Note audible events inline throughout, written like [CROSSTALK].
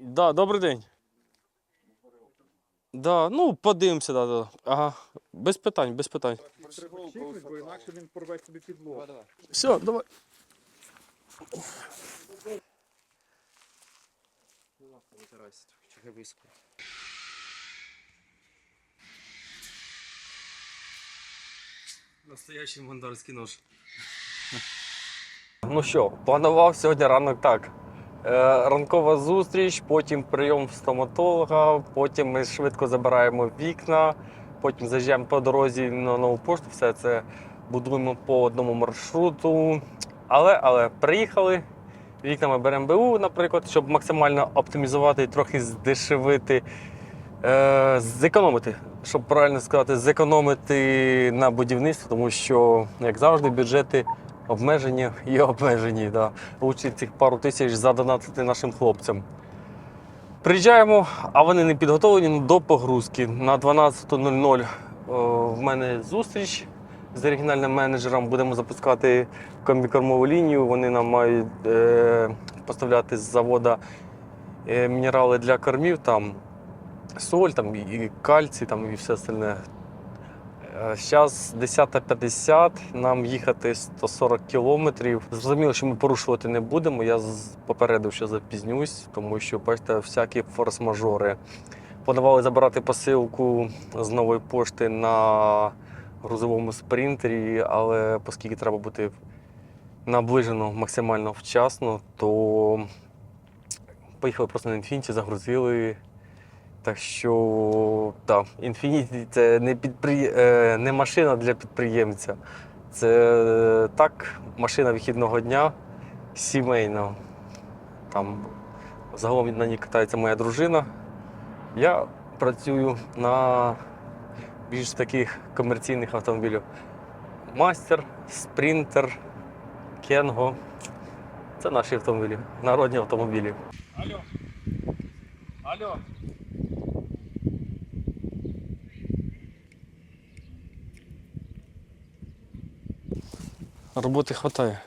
Да, добрий день. Да, ну подивимося, да, да. Ага. Без питань, без питань. Бо інакше він порве собі підлогу. Все, давай. Настоящий мандарський нож. [LAUGHS] Ну що, планував сьогодні ранок так. Е, ранкова зустріч, потім прийом стоматолога, потім ми швидко забираємо вікна, потім заїжджаємо по дорозі на нову пошту, все це будуємо по одному маршруту. Але, але приїхали. Вікна ми беремо БУ, наприклад, щоб максимально оптимізувати і трохи здешевити, е, зекономити, щоб правильно сказати, зекономити на будівництві, тому що, як завжди, бюджети обмежені і обмежені. Да. Лучше цих пару тисяч задонатити нашим хлопцям. Приїжджаємо, а вони не підготовлені до погрузки. На 12.00 е, в мене зустріч з оригінальним менеджером. Будемо запускати комбікормову лінію. Вони нам мають е, поставляти з завода е, мінерали для кормів, там соль, там, і кальцій, там, і все остальне. Зараз 10.50, нам їхати 140 кілометрів. Зрозуміло, що ми порушувати не будемо. Я попередив, що запізнюсь, тому що, бачите, всякі форс-мажори. Планували забирати посилку з нової пошти на грузовому спринтері, але оскільки треба бути наближено максимально вчасно, то поїхали просто на інфініті, загрузили. Так що, так, Infiniti це не, підпри... е, не машина для підприємця. Це е, так, машина вихідного дня, сімейна. Там загалом на ній катається моя дружина. Я працюю на більш таких комерційних автомобілів. Мастер, спринтер, кенго. Це наші автомобілі, народні автомобілі. Алло. Алло. Роботи вистачає.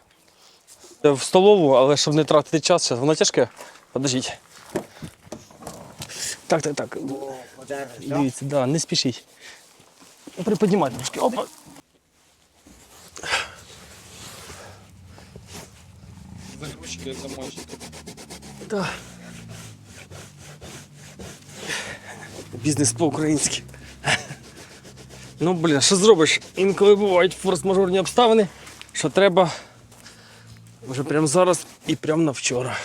В столову, але щоб не тратити час, воно тяжке. Подождіть. Так, так, так. Дивіться, да, не спішіть. Приподнімайте трошки. Опа. Загрузчики, замочити. Да. Бізнес по-українськи. Ну, блін, що зробиш? Інколи бувають форс-мажорні обставини, що треба вже прямо зараз і прямо на вчора.